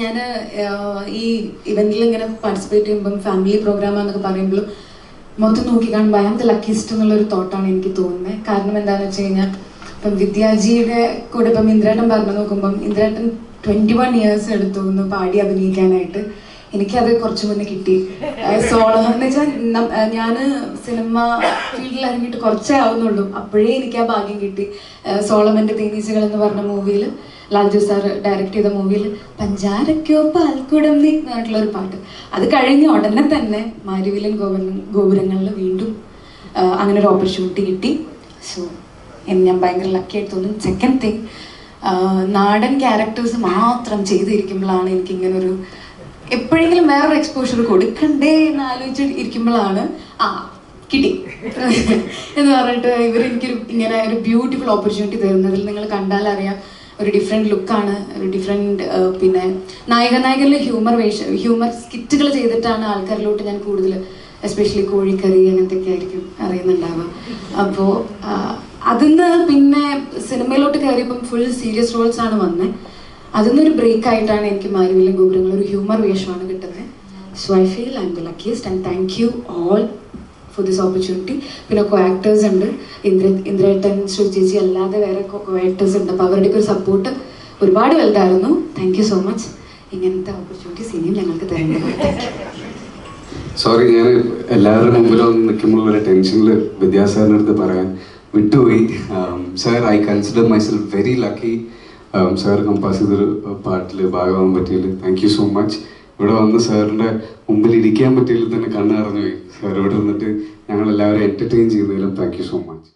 ഞാൻ ഈ ഇവന്റിൽ ഇങ്ങനെ പാർട്ടിസിപ്പേറ്റ് ചെയ്യുമ്പം ഫാമിലി പ്രോഗ്രാം എന്നൊക്കെ പറയുമ്പോഴും മൊത്തം നോക്കി കാണുമ്പോൾ ഐ ആം ദ ലക്കിസ്റ്റ് എന്നുള്ളൊരു തോട്ടാണ് എനിക്ക് തോന്നുന്നത് കാരണം എന്താണെന്ന് വെച്ച് കഴിഞ്ഞാൽ ഇപ്പം വിദ്യാജിയുടെ കൂടെ ഇപ്പം ഇന്ദ്രേട്ടൻ പറഞ്ഞു നോക്കുമ്പം ഇന്ദ്രേട്ടൻ ട്വന്റി വൺ ഇയേഴ്സ് എടുത്തു ഒന്ന് പാടി അഭിനയിക്കാനായിട്ട് എനിക്കത് കുറച്ചു മുന്നേ കിട്ടി. സോളോ എന്ന് വെച്ചാൽ ഞാൻ സിനിമ ഫീൽഡിൽ ഇറങ്ങിയിട്ട് കുറച്ചേ ആവുന്നുള്ളൂ. അപ്പോഴേ എനിക്ക് ആ ഭാഗ്യം കിട്ടി. സോളമന്റെ തേനീച്ചകൾ എന്ന് പറഞ്ഞ മൂവിയിൽ ലാൽജു സാർ ഡയറക്റ്റ് ചെയ്ത മൂവിയിൽ പഞ്ചാരക്കോ പാൽക്കുടം നീ എന്നായിട്ടുള്ള ഒരു പാട്ട്. അത് കഴിഞ്ഞ ഉടനെ തന്നെ മാരിവിലൻ ഗോപുര ഗോപുരങ്ങളിൽ വീണ്ടും അങ്ങനെ ഒരു ഓപ്പർച്യൂണിറ്റി കിട്ടി. സോ ഞാൻ ഭയങ്കര ലക്കി ആയിട്ട് തോന്നുന്നു. സെക്കൻഡ് തിങ് നാടൻ ക്യാരക്ടേഴ്സ് മാത്രം ചെയ്തിരിക്കുമ്പോഴാണ് എനിക്ക് ഇങ്ങനെ ഒരു എപ്പോഴെങ്കിലും വേറൊരു എക്സ്പോഷർ കൊടുക്കണ്ടേ എന്ന് ആലോചിച്ച് ഇരിക്കുമ്പോഴാണ് ആ കിട്ടി. എന്ന് പറഞ്ഞിട്ട് ഇവർ എനിക്കൊരു ഇങ്ങനെ ഒരു ബ്യൂട്ടിഫുൾ ഓപ്പർച്യൂണിറ്റി തരുന്നതിൽ നിങ്ങൾ കണ്ടാൽ അറിയാം ഒരു ഡിഫറെന്റ് ലുക്കാണ് ഒരു ഡിഫറെന്റ് പിന്നെ നായക നായകരിലെ ഹ്യൂമർ വേഷ ഹ്യൂമർ സ്കിറ്റുകൾ ചെയ്തിട്ടാണ് ആൾക്കാരിലോട്ട് ഞാൻ കൂടുതൽ എസ്പെഷ്യലി കോഴിക്കറി അങ്ങനത്തെയൊക്കെ ആയിരിക്കും അറിയുന്നുണ്ടാവുക. അപ്പോൾ അതിന്ന് പിന്നെ സിനിമയിലോട്ട് കയറിയപ്പം ഫുൾ സീരിയസ് റോൾസ് ആണ് വന്നത് അതിന്നൊരു ബ്രേക്ക് ആയിട്ടാണ് എനിക്ക് മാരിവിലും ഗോപുരങ്ങൾ ഒരു ഹ്യൂമർ വേഷമാണ് കിട്ടുന്നത് so I feel I luckiest and thank you all for this opportunity പിന്നെ കോ ആക്ടേഴ്സ് ഉണ്ട്. ഇന്ദ്ര ഇന്ദ്രേട്ടൻ ശ്രുചേച്ചി അല്ലാതെ വേറെ കോ ആക്ടേഴ്സ് ഉണ്ട്. അപ്പോൾ അവരുടെയൊക്കെ ഒരു സപ്പോർട്ട് ഒരുപാട് വലുതായിരുന്നു. താങ്ക് യു സോ മച്ച് ഇങ്ങനത്തെ ഓപ്പർച്യൂണിറ്റീസ് ഇനിയും ഞങ്ങൾക്ക് തരേണ്ടത് സോറി ഞാൻ എല്ലാവരുടെ മുമ്പിലും നിൽക്കുമ്പോൾ ഒരു ടെൻഷനിൽ വിദ്യാസാറിന്റെ അടുത്ത് പറയാൻ വിട്ടുപോയി. Sir I consider myself very lucky sir compose ചെയ്തൊരു പാട്ടിൽ ഭാഗമാകാൻ പറ്റിയതിൽ താങ്ക് യു സോ മച്ച് ഇവിടെ വന്ന് സാറിന്റെ മുമ്പിൽ ഇരിക്കാൻ പറ്റിയതിൽ തന്നെ കണ്ണറിഞ്ഞു പോയി സാർ ഇവിടെ ഞങ്ങളെല്ലാവരും എന്റർടൈൻ ചെയ്യുന്നതിലും താങ്ക് യു സോ മച്ച്